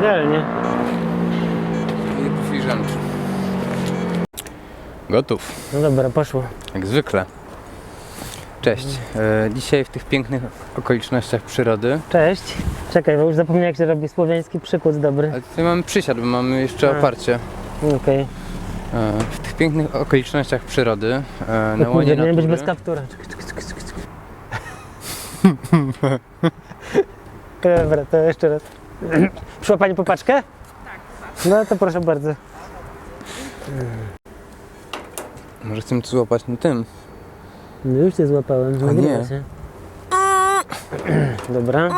idealnie. I filiżanki. Gotów, No dobra, poszło. jak zwykle. Cześć. E, dzisiaj w tych pięknych okolicznościach przyrody. Cześć. Czekaj, bo już zapomniałem jak się robi słowiański przykład dobry. Ale tutaj mamy przysiad, bo mamy jeszcze A. oparcie. Okej. E, w tych pięknych okolicznościach przyrody. E, No na kurde, łonie miałem być natury. bez kaptura. Czekaj, czekaj, czekaj, czekaj, czekaj. Dobra, to jeszcze raz. Przyszła Pani po paczkę? Tak. No to proszę bardzo. Może chcemy tu złapać na tym. No już Cię złapałem, nagrywa nie. się. Dobra,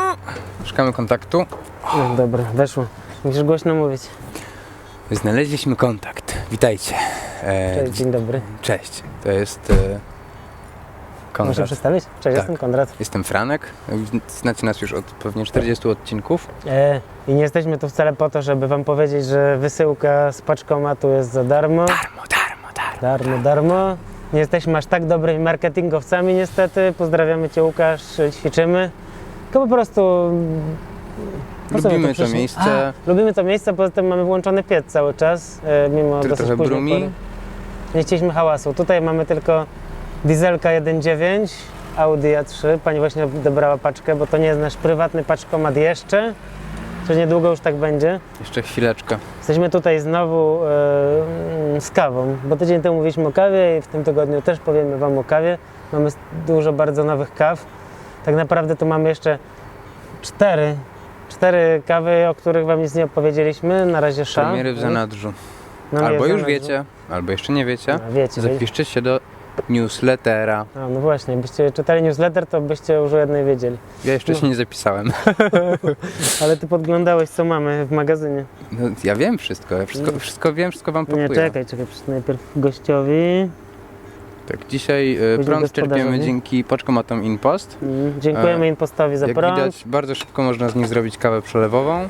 Szukamy kontaktu. no, dobra, weszło. Musisz głośno mówić. Znaleźliśmy kontakt. Witajcie. E, Cześć, dzień dobry. Cześć. To jest e, Muszę Konrad. przedstawić? Cześć, Tak. jestem Konrad. Jestem Franek. Znacie nas już od pewnie 40 odcinków. E, I nie jesteśmy tu wcale po to, żeby Wam powiedzieć, że wysyłka z paczkomatu jest za darmo. Darmo, darmo, darmo. Darmo, darmo. Nie jesteśmy aż tak dobrymi marketingowcami niestety. Pozdrawiamy Cię Łukasz, ćwiczymy. Tylko po prostu... po my tu Lubimy to miejsce. A, lubimy to miejsce, poza tym mamy włączony piec cały czas, e, mimo Który dosyć trochę brumi. pory. Nie chcieliśmy hałasu. Tutaj mamy tylko dieselka 1.9, Audi A3. Pani właśnie odebrała paczkę, bo to nie jest nasz prywatny paczkomat jeszcze. Coś niedługo już tak będzie. Jeszcze chwileczkę. Jesteśmy tutaj znowu e, z kawą, bo tydzień temu mówiliśmy o kawie i w tym tygodniu też powiemy Wam o kawie. Mamy dużo bardzo nowych kaw. Tak naprawdę tu mamy jeszcze cztery, cztery kawy, o których Wam nic nie opowiedzieliśmy. Na razie szał. Premiery w zanadrzu. No, albo jest już zanadrzu. wiecie, albo jeszcze nie wiecie. No, wiecie. wiecie. Zapiszcie się do newslettera. A, no właśnie, byście czytali newsletter, to byście już o jednej wiedzieli. Ja jeszcze No. się nie zapisałem. Ale Ty podglądałeś, co mamy w magazynie. No, ja wiem wszystko, ja wszystko, wszystko wiem, wszystko wam Mm. Nie, czekaj, czekaj, najpierw gościowi. Tak, dzisiaj e, Później prąd czerpiemy dzięki paczkomatom InPost. Mm, Dziękujemy E, Impostowi za Jak prąd. widać, bardzo szybko można z nich zrobić kawę przelewową.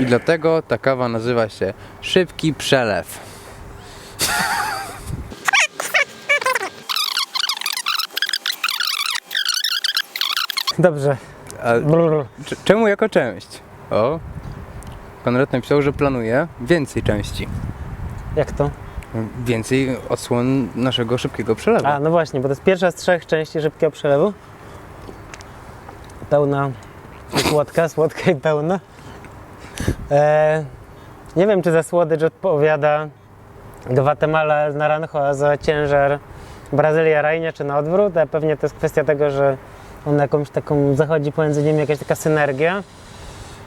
I dlatego ta kawa nazywa się szybki przelew. Dobrze. A czemu jako część? O, Konrad napisał, że planuje więcej części. Jak to? Więcej odsłon naszego szybkiego przelewu. A, no właśnie, bo to jest pierwsza z trzech części szybkiego przelewu. Pełna słodka, słodka i pełna. E, nie wiem, czy za słodycz odpowiada Gwatemala Naranjo, a za ciężar Brazylia Rajnia, czy na odwrót, a pewnie to jest kwestia tego, że on jakąś taką, zachodzi pomiędzy nimi jakaś taka synergia.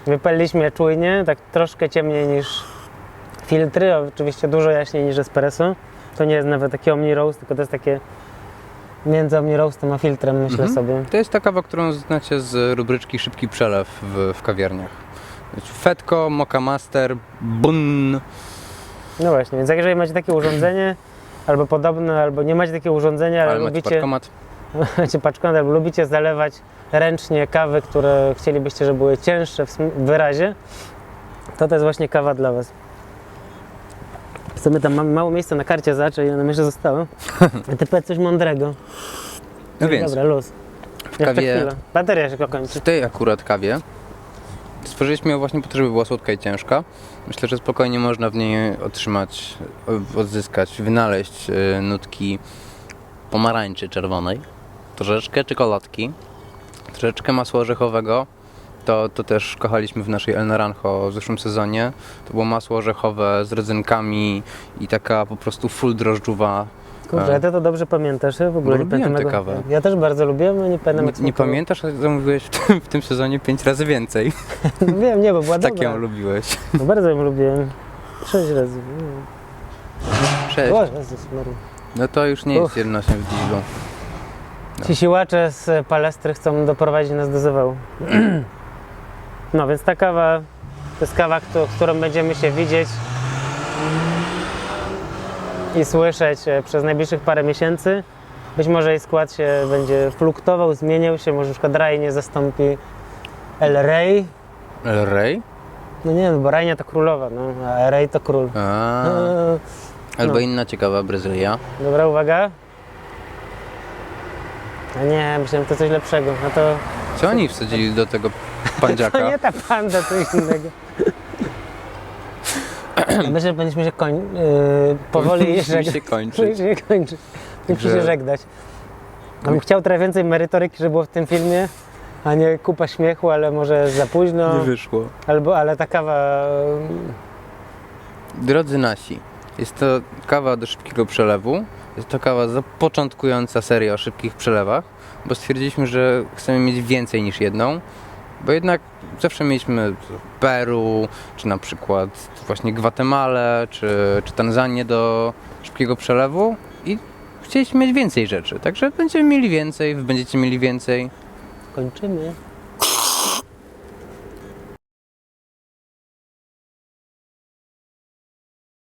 Wypaliliśmy je czujnie, tak troszkę ciemniej niż filtry, oczywiście dużo jaśniej niż espresso. To nie jest nawet taki Omni Roast, tylko to jest takie między Omni Roastem a filtrem, myślę Mhm. sobie. To jest ta kawa, którą znacie z rubryczki Szybki Przelew w, w kawiarniach. Fetko, Mocha Master, Bun. No właśnie, więc jeżeli macie takie urządzenie, albo podobne, albo nie macie takiego urządzenia, ale, Ale lubicie, paczkomat. paczkomat, albo lubicie zalewać ręcznie kawy, które chcielibyście, żeby były cięższe w w wyrazie, to to jest właśnie kawa dla Was. W sumie tam mamy mało miejsca na karcie za, czyli nam jeszcze zostało. A ty powiedz coś mądrego. No więc, Dobra, luz. Jeszcze kawie- chwilę. Bateria się kończy. w tej akurat kawie stworzyliśmy ją właśnie po to, żeby była słodka i ciężka. Myślę, że spokojnie można w niej otrzymać, odzyskać, wynaleźć e, nutki pomarańczy czerwonej, troszeczkę czekoladki, troszeczkę masła orzechowego. To, to też kochaliśmy w naszej El Naranjo w zeszłym sezonie. To było masło orzechowe z rodzynkami i taka po prostu full drożdżowa. Kurczę, A. ty to dobrze pamiętasz, w ogóle No, nie pamiętam. tę jak- kawę. Ja też bardzo lubiłem, ale nie pamiętam Nie, jak nie pamiętasz, ale zamówiłeś w tym, w tym sezonie pięć razy więcej. No Wiem, nie, bo była Tak ją lubiłeś. No, bardzo ją lubiłem. Sześć razy. Cześć. O, Jezus Maria. No to już nie jest Uff. jednością w dieslu. No. Ci siłacze z palestry chcą doprowadzić nas do zawału. No więc ta kawa to jest kawa, któ- którą będziemy się widzieć i słyszeć e, przez najbliższych parę miesięcy. Być może jej skład się będzie fluktował, zmieniał się, może przykład Rai nie zastąpi El Rey. El Rey? No nie wiem, bo Rajnia to królowa, no, a Rey to król. A, Eee, albo no. inna ciekawa Brazylia. Dobra, uwaga. A nie, myślałem, że to coś lepszego. No to, Co oni wsadzili do tego to pandziaka? nie ta panda, coś innego. Myślę, że powinniśmy się koń... Yy, powoli się kończyć. Powinniśmy się kończyć. Także- się żegnać. Ja bym chciał trochę więcej merytoryki, żeby było w tym filmie, a nie kupa śmiechu, ale może za późno. Nie wyszło. Albo, ale ta kawa... Drodzy nasi, jest to kawa do szybkiego przelewu. Jest to kawa zapoczątkująca serię o szybkich przelewach, bo stwierdziliśmy, że chcemy mieć więcej niż jedną, bo jednak zawsze mieliśmy Peru, czy na przykład właśnie Gwatemalę, czy, czy Tanzanię do szybkiego przelewu i chcieliśmy mieć więcej rzeczy. Także będziemy mieli więcej, wy będziecie mieli więcej. Kończymy.